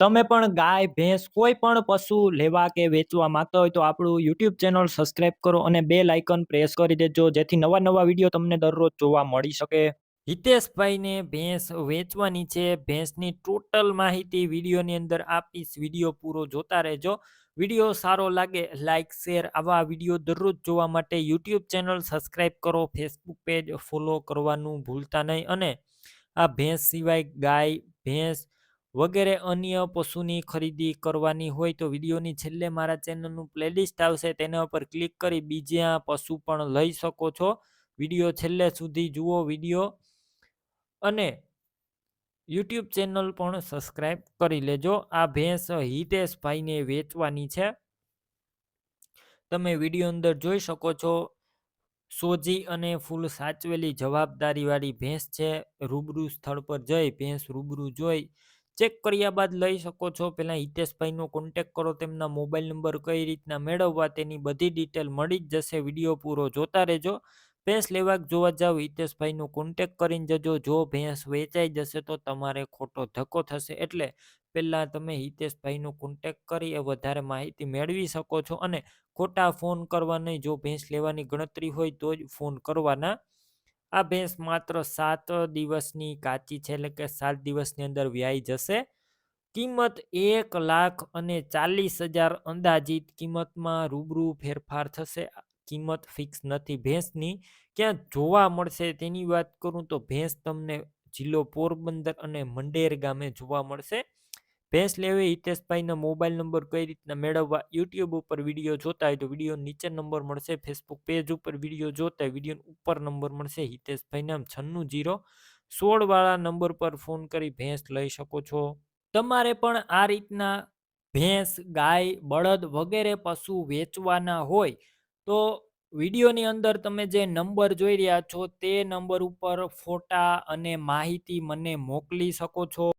તમે પણ ગાય, ભેંસ કોઈ પણ પશુ લેવા કે વેચવા માંગતા હોય તો આપણું યુટ્યુબ ચેનલ સબસ્ક્રાઇબ કરો અને બે લાઇકન પ્રેસ કરી દેજો, જેથી નવા નવા વીડિયો તમને દરરોજ જોવા મળી શકે. હિતેશભાઈને ભેંસ વેચવાની છે. ભેંસની ટોટલ માહિતી વિડીયોની અંદર આપીશ વીડિયો પૂરો જોતા રહેજો. વીડિયો સારો લાગે લાઇક શેર આવા વીડિયો દરરોજ જોવા માટે યુટ્યુબ ચેનલ સબસ્ક્રાઇબ કરો ફેસબુક પેજ ફોલો કરવાનું ભૂલતા નહીં અને આ ભેંસ સિવાય ગાય, ભેંસ વગેરે અન્ય પશુની ખરીદી કરવાની હોય તો વિડીયોની છેલ્લે મારા ચેનલનું પ્લેલિસ્ટ આવશે. તેના ઉપર ક્લિક કરી બીજા પશુ પણ લઈ શકો છો. વીડિયો છેલ્લે સુધી જુઓ વીડિયો અને યુટ્યુબ ચેનલ પણ સબસ્ક્રાઇબ કરી લેજો. આ ભેંસ હિતેશભાઈને વેચવાની છે. તમે વીડિયો અંદર જોઈ શકો છો. સોજી અને ફૂલ સાચવેલી જવાબદારીવાળી ભેંસ છે. રૂબરૂ સ્થળ પર જઈ ભેંસ રૂબરૂ જોઈ ચેક કર્યા બાદ લઈ શકો છો. પહેલાં હિતેશભાઈનો કોન્ટેક કરો, તેમના મોબાઈલ નંબર કઈ રીતના મેળવવા તેની બધી ડિટેલ મળી જ જશે. વીડિયો પૂરો જોતા રહેજો. ભેંસ લેવા જોવા જાવ, હિતેશભાઈનો કોન્ટેક કરીને જજો. જો ભેંસ વેચાઈ જશે તો તમારે ખોટો ધક્કો થશે. એટલે પહેલાં તમે હિતેશભાઈનો કોન્ટેક કરી એ વધારે માહિતી મેળવી શકો છો. અને ખોટા ફોન કરવા નહીં જો ભેંસ લેવાની ગણતરી હોય તો જ ફોન કરવાના આ ભેંસ માત્ર સાત દિવસની કાચી છે, એટલે કે સાત દિવસની અંદર વ્યાઈ જશે. કિંમત એક લાખ અને ચાલીસ હજાર અંદાજિત કિંમતમાં રૂબરૂ ફેરફાર થશે. કિંમત ફિક્સ નથી ભેંસની. ક્યાં જોવા મળશે તેની વાત કરું તો ભેંસ તમને જિલ્લો પોરબંદર અને મંડેર ગામે જોવા મળશે. લેવી હિતેશભાઈના મોબાઈલ નંબર કઈ રીતના મેળવવા યુટ્યુબ ઉપર વીડિયો જોતા હોય તો વીડિયો નીચે નંબર મળશે ફેસબુક પેજ ઉપર વીડિયો જોતા હોય વીડિયો ઉપર નંબર મળશે હિતેશભાઈ નામ છન્નું જીરો સોળવાળા નંબર પર ફોન કરી ભેંસ લઈ શકો છો. તમારે પણ આ રીતના ભેંસ, ગાય, બળદ વગેરે પશુ વેચવાના હોય તો વિડીયોની અંદર તમે જે નંબર જોઈ રહ્યા છો તે નંબર ઉપર ફોટા અને માહિતી મને મોકલી શકો છો.